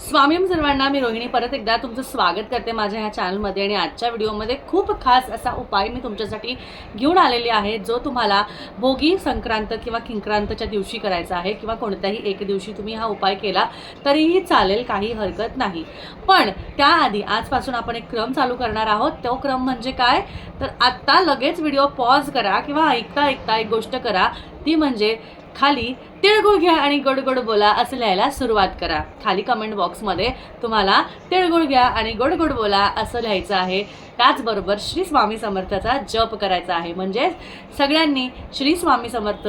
स्वामीम सर्वांना मी रोहिणी परत एकदा तुमचं स्वागत करते माझ्या ह्या चॅनलमध्ये आणि आजच्या व्हिडिओमध्ये खूप खास असा उपाय मी तुमच्यासाठी घेऊन आलेली आहे जो तुम्हाला भोगी संक्रांत किंवा किंक्रांतच्या दिवशी करायचा आहे किंवा कोणत्याही एक दिवशी तुम्ही हा उपाय केला तरीही चालेल काही हरकत नाही. पण त्याआधी आजपासून आपण एक क्रम चालू करणार आहोत. तो क्रम म्हणजे काय? तर आत्ता लगेच व्हिडिओ पॉज करा किंवा ऐकता ऐकता एक गोष्ट करा. ती म्हणजे खाली तिळगुळ घ्या आणि गडगड बोला असं लिहायला सुरुवात करा. खाली कमेंट बॉक्समध्ये तुम्हाला तिळगुळ घ्या आणि गोड गोड बोला असं लिहायचं आहे. त्याचबरोबर श्री स्वामी समर्थाचा जप करायचा आहे. म्हणजे सगळ्यांनी श्री स्वामी समर्थ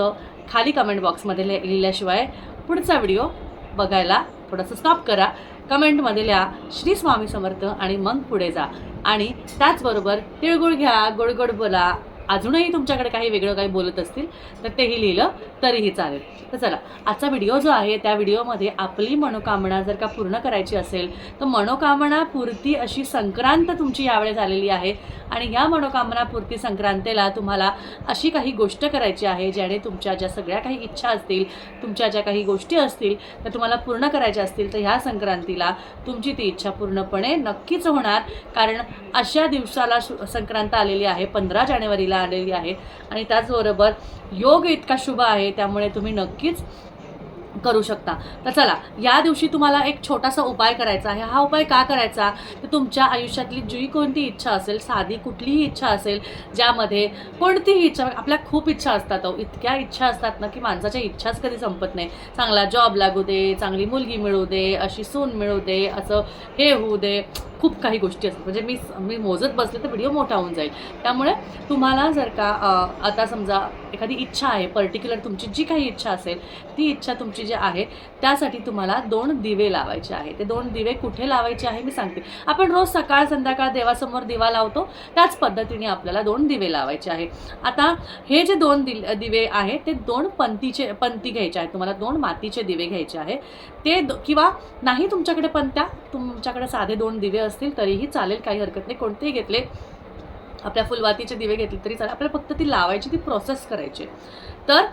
खाली कमेंट बॉक्समध्ये लिहिल्याशिवाय पुढचा व्हिडिओ बघायला थोडंसं स्टॉप करा. कमेंटमध्ये लिहा श्री स्वामी समर्थ आणि मग पुढे जा. आणि त्याचबरोबर तिळगुळ घ्या गोड गोड बोला अजूनही तुमच्याकडे काही वेगळं काही बोलत असतील तर तेही लिहिलं तरीही चालेल. तर चला आजचा व्हिडिओ जो आहे त्या व्हिडिओमध्ये आपली मनोकामना जर का पूर्ण करायची असेल तर मनोकामना पूर्ती अशी संक्रांत तुमची यावेळेस आलेली आहे. आणि ह्या मनोकामना पूर्ती संक्रांतीला तुम्हाला अशी काही गोष्ट करायची आहे ज्याने तुमच्या ज्या सगळ्या काही इच्छा असतील तुमच्या ज्या काही गोष्टी असतील त्या तुम्हाला पूर्ण करायच्या असतील तर ह्या संक्रांतीला तुमची ती इच्छा पूर्णपणे नक्कीच होणार. कारण अशा दिवसाला संक्रांत आलेली आहे पंधरा जानेवारीला. आलेली आहे. आणि त्याचबरोबर योग इतका शुभ आहे त्यामुळे तुम्ही नक्कीच करू शकता. तर चला या दिवशी तुम्हाला एक छोटासा उपाय करायचा आहे. हा उपाय का करायचा? तर तुमच्या आयुष्यातली जी कोणती इच्छा असेल साधी कुठलीही इच्छा असेल ज्यामध्ये कोणतीही इच्छा आपल्या खूप इच्छा असतात अहो. इतक्या इच्छा असतात ना की माणसाच्या इच्छाच कधी संपत नाही. चांगला जॉब लागू दे चांगली मुलगी मिळू दे अशी सून मिळू दे असं हे होऊ दे. खूप काही गोष्टी असतात. म्हणजे मी मी मोजत बसले तर व्हिडिओ मोठा होऊन जाईल. त्यामुळे तुम्हाला जर का आता समजा एखादी इच्छा आहे पर्टिक्युलर तुमची जी काही इच्छा असेल ती इच्छा तुमची जी आहे त्यासाठी तुम्हाला दोन दिवे लावायचे आहे ते दोन दिवे कुठे लावायचे आहे मी सांगते. आपण रोज सकाळ संध्याकाळ देवासमोर दिवा लावतो त्याच पद्धतीने आपल्याला दोन दिवे लावायचे आहे आता हे जे दोन दिल दिवे आहे ते दोन पंथीचे पंथी घ्यायचे आहेत. तुम्हाला दोन मातीचे दिवे घ्यायचे आहे ते किंवा नाही तुमच्याकडे पंत्या तुमच्याकडे साधे दोन दिवे असतील तरीही चालेल काही हरकत नाही. कोणतेही घेतले आपल्या फुलवातीचे दिवे घेतले तरी चालेल. आपल्याला फक्त ती लावायची ती प्रोसेस करायची. तर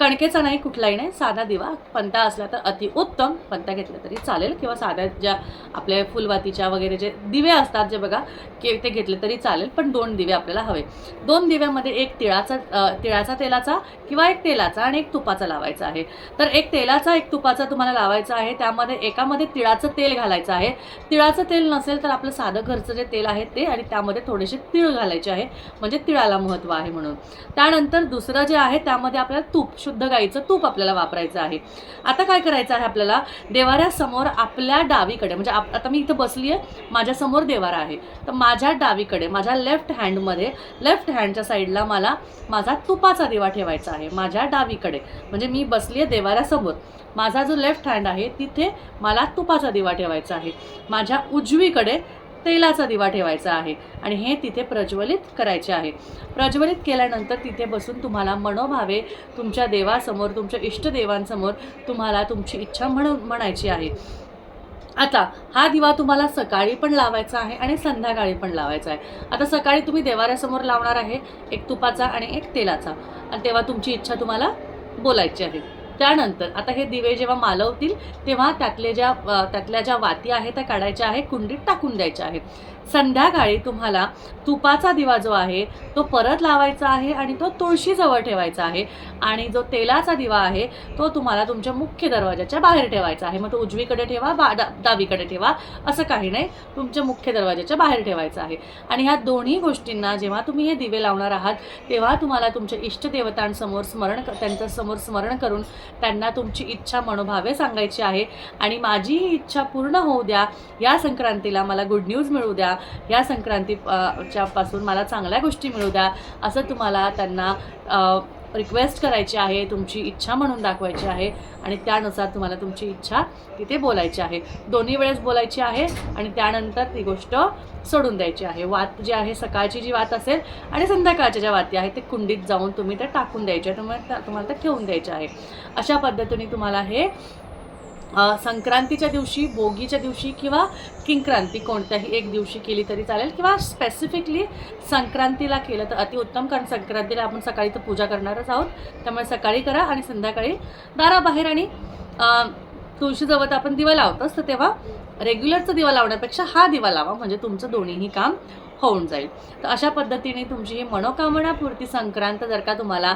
कणकेचा नाही कुठलाही नाही साधा दिवा. पंता असला तर अतिउत्तम पंता घेतला तरी चालेल. किंवा साध्या ज्या आपल्या फुलवातीच्या वगैरे जे दिवे असतात जे बघा की ते घेतले तरी चालेल. पण दोन दिवे आपल्याला हवे. दोन दिव्यामध्ये एक तिळाचा तिळाचा तेलाचा किंवा एक तेलाचा आणि एक तुपाचा लावायचा आहे. तर एक तेलाचा एक तुपाचा तुम्हाला लावायचा आहे. त्यामध्ये एकामध्ये तिळाचं तेल घालायचं आहे. तिळाचं तेल नसेल तर आपलं साधं घरचं जे तेल आहे ते आणि त्यामध्ये थोडेसे तिळ घालायचे आहे म्हणजे तिळाला महत्त्व आहे म्हणून. त्यानंतर दुसरं जे आहे त्यामध्ये आपल्याला तूप शुद्ध गाईचं तूप आपल्याला वापरायचं आहे. आता काय करायचं आहे आपल्याला? देवाऱ्यासमोर आपल्या डावीकडे म्हणजे आप आता मी इथं बसली आहे माझ्यासमोर देवारा आहे. तर माझ्या डावीकडे माझ्या लेफ्ट हँडमध्ये लेफ्ट हँडच्या साईडला मला माझा तुपाचा दिवा ठेवायचा आहे माझ्या डावीकडे. म्हणजे मी बसली आहे देवाऱ्यासमोर. माझा जो लेफ्ट हँड आहे तिथे मला तुपाचा दिवा ठेवायचा आहे. माझ्या उजवीकडे तेलाचा दिवा ठेवायचा आहे आणि हे तिथे प्रज्वलित करायचे आहे. प्रज्वलित केल्यानंतर तिथे बसून तुम्हाला मनोभावे तुमच्या देवासमोर तुमच्या इष्टदेवांसमोर तुम्हाला तुमची इच्छा म्हणून म्हणायची आहे. आता हा दिवा तुम्हाला सकाळी पण लावायचा आहे आणि संध्याकाळी पण लावायचा आहे. आता सकाळी तुम्ही देवाऱ्यासमोर लावणार आहे एक तुपाचा आणि एक तेलाचा. आणि तेव्हा तुमची इच्छा तुम्हाला बोलायची आहे. त्यानंतर आता हे दिवे जेव्हा मालवतील तेव्हा त्यातले ज्या त्यातल्या ज्या वाती आहेत त्या काढायच्या आहे कुंडीत टाकून द्यायच्या आहे संध्याकाळी तुम्हाला तुपाचा दिवा जो आहे तो परत लावायचा आहे आणि तो तुळशीजवळ ठेवायचा आहे. आणि जो तेलाचा दिवा आहे तो तुम्हाला तुमच्या मुख्य दरवाजाच्या बाहेर ठेवायचा आहे. मग तो उजवीकडे ठेवा बा दा डावीकडे ठेवा असं काही नाही. तुमच्या मुख्य दरवाजाच्या बाहेर ठेवायचा आहे. आणि ह्या दोन्ही गोष्टींना जेव्हा तुम्ही हे दिवे लावणार आहात तेव्हा तुम्हाला तुमच्या इष्टदेवतांसमोर स्मरण क- त्यांच्यासमोर स्मरण करून त्यांना तुमची इच्छा मनोभावे सांगायची आहे. आणि माझी ही इच्छा पूर्ण होऊ द्या. या संक्रांतीला मला गुड न्यूज मिळू द्या. या संक्रांती च्या पासून मला चांगल्या गोष्टी मिळू द्या. असं तुम्हाला त्यांना रिक्वेस्ट करायची आहे तुमची इच्छा म्हणून दाखवायची आहे आणि त्यानुसार तुम्हाला तुमची इच्छा तिथे बोलायची आहे. दोन्ही वेळेस बोलायची आहे आणि त्यानंतर ती गोष्ट सोडून द्यायची आहे. वात जी आहे सकाळची जी वात असेल आणि संध्याकाळच्या ज्या वाती आहेत ते कुंडीत जाऊन तुम्ही ते टाकून द्यायचे तुम्हाला त्या- तुम्हाला ते ठेवून द्यायचे आहे. अशा पद्धतीने तुम्हाला हे संक्रांतीच्या दिवशी बोगीच्या दिवशी किंवा किंक्रांती कोणत्याही एक दिवशी केली तरी चालेल किंवा स्पेसिफिकली संक्रांतीला केलं तर अतिउत्तम कारण संक्रांतीला आपण सकाळी तर पूजा करणारच आहोत. त्यामुळे सकाळी करा आणि संध्याकाळी दाराबाहेर आणि तुळशीजवळ आपण दिवा लावतोच तर तेव्हा रेग्युलरचा दिवा लावण्यापेक्षा हा दिवा लावा म्हणजे तुमचं दोन्हीही काम होऊन जाईल. तर अशा पद्धतीने तुमची ही मनोकामनापुरती संक्रांत जर का तुम्हाला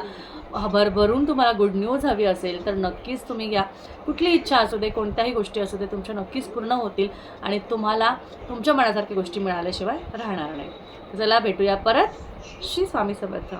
भरभरून तुम्हाला गुड न्यूज हवी असेल तर नक्कीच तुम्ही घ्या. कुठली इच्छा असू दे कोणत्याही गोष्टी असू दे तुमच्या नक्कीच पूर्ण होतील आणि तुम्हाला तुमच्या मनासारखी गोष्टी मिळाल्याशिवाय राहणार नाही. चला भेटूया परत श्री स्वामी समर्थ